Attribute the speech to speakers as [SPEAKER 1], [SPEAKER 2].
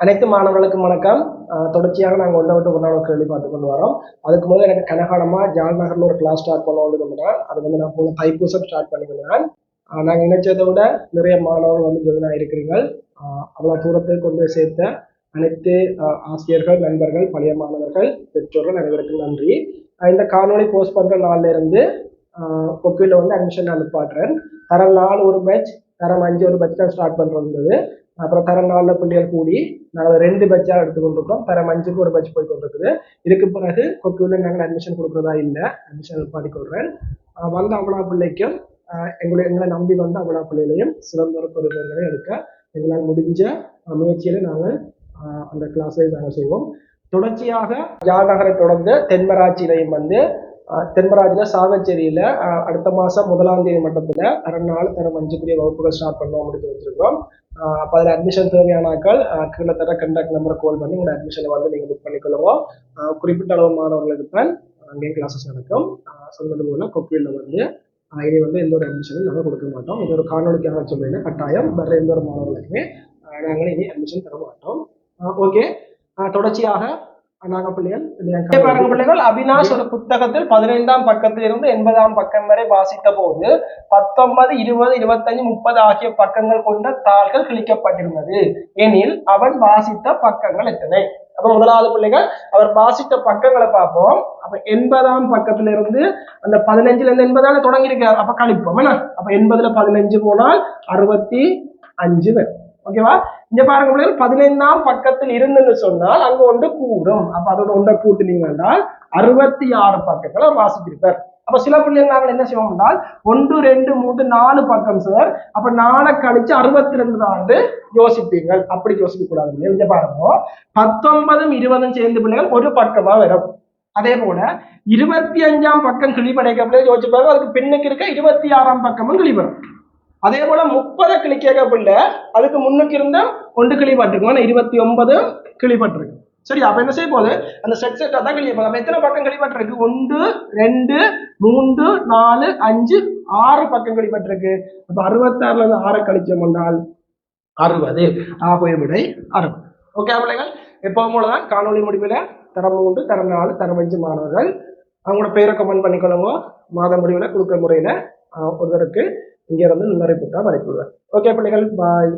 [SPEAKER 1] அனைத்து மாணவர்களுக்கும் வணக்கம். தொடர்ச்சியாக நாங்கள் ஒன்றை விட்டு ஒன்றாவது கேள்வி பார்த்து கொண்டு வரோம். அதுக்கு முதல்ல எனக்கு கனகாலமா ஜால் ஒரு கிளாஸ் ஸ்டார்ட் பண்ணணும்னா அது வந்து நான் போன தைப்பூசம் ஸ்டார்ட் பண்ணிக்கிறேன் நாங்கள் நினைச்சதை விட நிறைய மாணவர்கள் வந்து ஜாயின் ஆகிருக்கிறீங்க அவ்வளோ தூரத்தை கொண்டு போய் சேர்த்த அனைத்து ஆசிரியர்கள் நண்பர்கள் பழைய மாணவர்கள் பெற்றோர்கள் அனைவருக்கும் நன்றி. இந்த காணொளி போஸ்ட் பண்ற நாள்ல இருந்து கொக்கியில் வந்து அட்மிஷன் அனுப்பாடுறேன் தரம் நாலு ஒரு பேட்ச் தரம் அஞ்சு ஒரு பேட்ச் தான் ஸ்டார்ட் பண்ணுறது அப்புறம் தரம் நாலில் பிள்ளைகள் கூடி நாங்கள் ரெண்டு பேட்சாக எடுத்து கொண்டிருக்கோம் தரம் அஞ்சுக்கு ஒரு பேட்ச் போய் கொண்டிருக்குது. இதுக்கு பிறகு கொக்கியில் நாங்கள் அட்மிஷன் கொடுக்குறதா இல்லை. அட்மிஷன் பாடிக்கொள்கிறேன் வந்த அவ்வளோ பிள்ளைக்கும் எங்களை எங்களை நம்பி வந்த அவ்வளோ பிள்ளைகளையும் சிறந்த ஒரு பொறுப்புகளை எடுக்க எங்களால் முடிஞ்ச முயற்சியில நாங்கள் அந்த கிளாஸை நாங்கள் செய்வோம். தொடர்ச்சியாக ஜாநகரை தொடர்ந்து தென்மராட்சியிலையும் வந்து ஆஹ் தென்மராட்சியில சாவச்சேரியில அடுத்த மாசம் முதலாம் தேதி மட்டத்துல ரெண்டு நாள் தரம் அஞ்சுக்குரிய வகுப்புகள் ஸ்டார்ட் பண்ணோம் அப்படின்னு வச்சிருக்கோம் அப்போ அதில் அட்மிஷன் தேவையானாக்கள் கீழே தர கண்டாக்ட் நம்பரை கால் பண்ணி உங்களோட அட்மிஷனை வந்து நீங்கள் புக் பண்ணிக்கொள்ளுவோம் குறிப்பிட்ட அளவு மாணவர்களுக்கு தான் அங்கேயும் கிளாஸஸ் நடக்கும். ஆஹ் சொன்னது போல கொக்கியில் வந்து இனி வந்து எந்த ஒரு அட்மிஷனும் நாங்கள் கொடுக்க மாட்டோம். இது ஒரு காணொலிக்காக சொல்லுங்க கட்டாயம் வேற எந்த ஒரு மாணவர்களுக்குமே நாங்கள் இனி அட்மிஷன் தர மாட்டோம். ஓகே தொடர்ச்சியாக பாருங்க பிள்ளைகள் அபினாஷ் ஒரு புத்தகத்தில் பதினைந்தாம் பக்கத்தில் இருந்து எண்பதாம் பக்கம் வரை வாசித்த போது பத்தொன்பது இருபது இருபத்தஞ்சு முப்பது ஆகிய பக்கங்கள் கொண்ட தாள்கள் கிழிக்கப்பட்டிருந்தது. எனில் அவன் வாசித்த பக்கங்கள் எத்தனை? அப்ப முதலாவது பிள்ளைகள் அவர் வாசித்த பக்கங்களை பார்ப்போம். அப்ப எண்பதாம் பக்கத்துல இருந்து அந்த பதினஞ்சுல இருந்து எண்பதான தொடங்கி இருக்கார் அப்ப கழிப்போம் என்ன? அப்ப எண்பதுல பதினஞ்சு போனால் அறுபத்தி அஞ்சு வரும். ஓகேவா? இங்க பாருங்க பிள்ளைகள் பதினைந்தாம் பக்கத்தில் இருந்துன்னு சொன்னால் அங்க ஒன்று கூடும். அப்ப அதோட ஒன்றை கூட்டினீங்க என்றால் அறுபத்தி ஆறு பக்கங்களை வாசிச்சிருப்பார் அப்ப சில பிள்ளைங்க நாங்கள் என்ன செய்வோம் என்றால் ஒன்று ரெண்டு மூன்று நாலு பக்கம் சார் அப்ப நாளை கழிச்சு அறுபத்தி ரெண்டு ஆண்டு யோசிப்பீங்கள் அப்படி யோசிக்க கூடாது இங்க பாருங்க பத்தொன்பதும் இருபதும் சேர்ந்து பிள்ளைகள் ஒரு பக்கமா வரும். அதே போல இருபத்தி அஞ்சாம் பக்கம் கிளிப்படைக்க பிள்ளைகள் யோசிச்சு பாருங்க அதுக்கு பின்னுக்கு இருக்க இருபத்தி ஆறாம் பக்கமும் கிளிவரும் அதே போல முப்பதை கிளி பிள்ளை அதுக்கு முன்னுக்கு இருந்த ஒன்று கிளிப்பட்டிருக்கும் ஆனா இருபத்தி ஒன்பது கிளிப்பட்டிருக்கு சரி அப்ப என்ன செய்ய போகுது? அந்த செட் செட்டா தான் கிளிய போகுது. எத்தனை பக்கம் கிளிப்பட்டிருக்கு ஒன்று ரெண்டு மூன்று நாலு அஞ்சு ஆறு பக்கம் கிளிப்பட்டிருக்கு அப்ப அறுபத்தாறுல இருந்து ஆறை கழிச்சோம் என்றால் அறுபது. ஆகவே விடை அறுபது. ஓகே பிள்ளைகள் எப்பவும் போலதான் காணொலி முடிவில் தரம் மூன்று தரம் நாலு தரம் அஞ்சு மாணவர்கள். அவங்களோட பேரை கமெண்ட் பண்ணிக்கொள்ளுங்க. மாத முடிவில் கொடுக்குற முறையில் ஒருவருக்கு இங்கே இருந்து நிறைய புத்தகம் அனுப்பிவிடுவேன் ஓகே பிள்ளைகள் பாய்